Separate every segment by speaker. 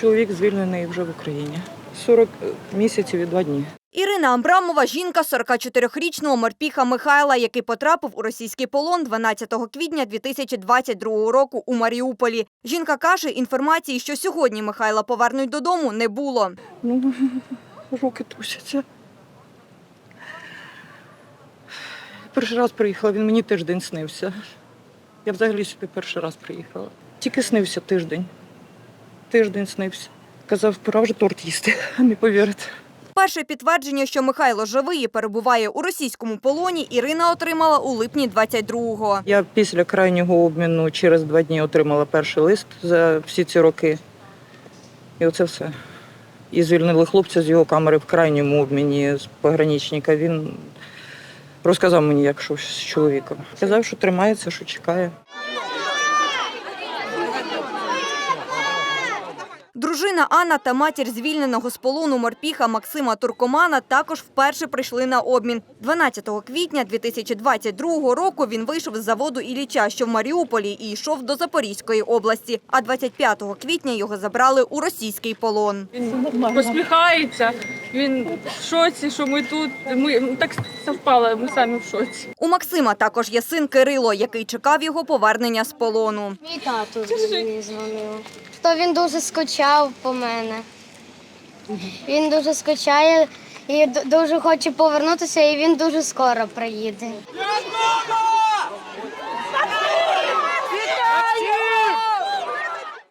Speaker 1: чоловік звільнений вже в Україні. 40 місяців і 2 дні.
Speaker 2: Ірина Амбрамова – жінка 44-річного морпіха Михайла, який потрапив у російський полон 12 квітня 2022 року у Маріуполі. Жінка каже, інформації, що сьогодні Михайла повернуть додому, не було.
Speaker 1: Ну, руки трусяться. Перший раз приїхала, він мені тиждень снився. Я взагалі сюди перший раз приїхала. Тільки снився тиждень. Тиждень снився. Казав, пора вже торт їсти, не повірите.
Speaker 2: Перше підтвердження, що Михайло живий і перебуває у російському полоні, Ірина отримала у липні 22-го.
Speaker 1: Я після крайнього обміну через два дні отримала перший лист за всі ці роки. І оце все. І звільнили хлопця з його камери в крайньому обміні з пограничника. Він розказав мені, як щось з чоловіком. Казав, що тримається, що чекає.
Speaker 2: Дружина Анна та матір звільненого з полону морпіха Максима Туркомана також вперше прийшли на обмін. 12 квітня 2022 року він вийшов з заводу Ілліча, що в Маріуполі, і йшов до Запорізької області. А 25 квітня його забрали у російський полон.
Speaker 3: Він посміхається, він в шоці, що ми тут. Ми так совпало, ми самі в шоці.
Speaker 2: У Максима також є син Кирило, який чекав його повернення з полону.
Speaker 4: Мій тато мені дзвонив. То він дуже скучав по мене. Він дуже скучає і дуже хоче повернутися, і він дуже скоро приїде.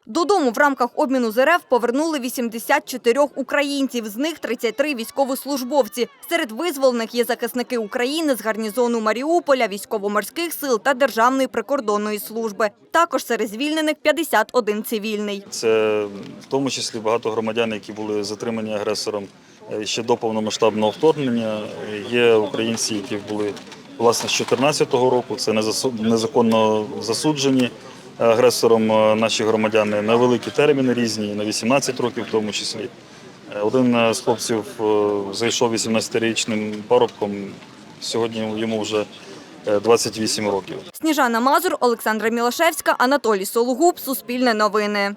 Speaker 2: Додому в рамках обміну з РФ повернули 84 українців, з них 33 військовослужбовці. Серед визволених є захисники України з гарнізону Маріуполя, військово-морських сил та Державної прикордонної служби. Також серед звільнених 51 цивільний.
Speaker 5: Це в тому числі багато громадян, які були затримані агресором е, ще до повномасштабного вторгнення. Є українці, які були власне з 2014 року. Це незаконно засуджені агресором е, наші громадяни на великі терміни різні, на 18 років в тому числі. Е, Один е, з хлопців зайшов 18-річним парубком. Сьогодні йому вже е, 28 років.
Speaker 2: Сніжана Мазур, Олександра Мілашевська, Анатолій Сологуб. Суспільне новини.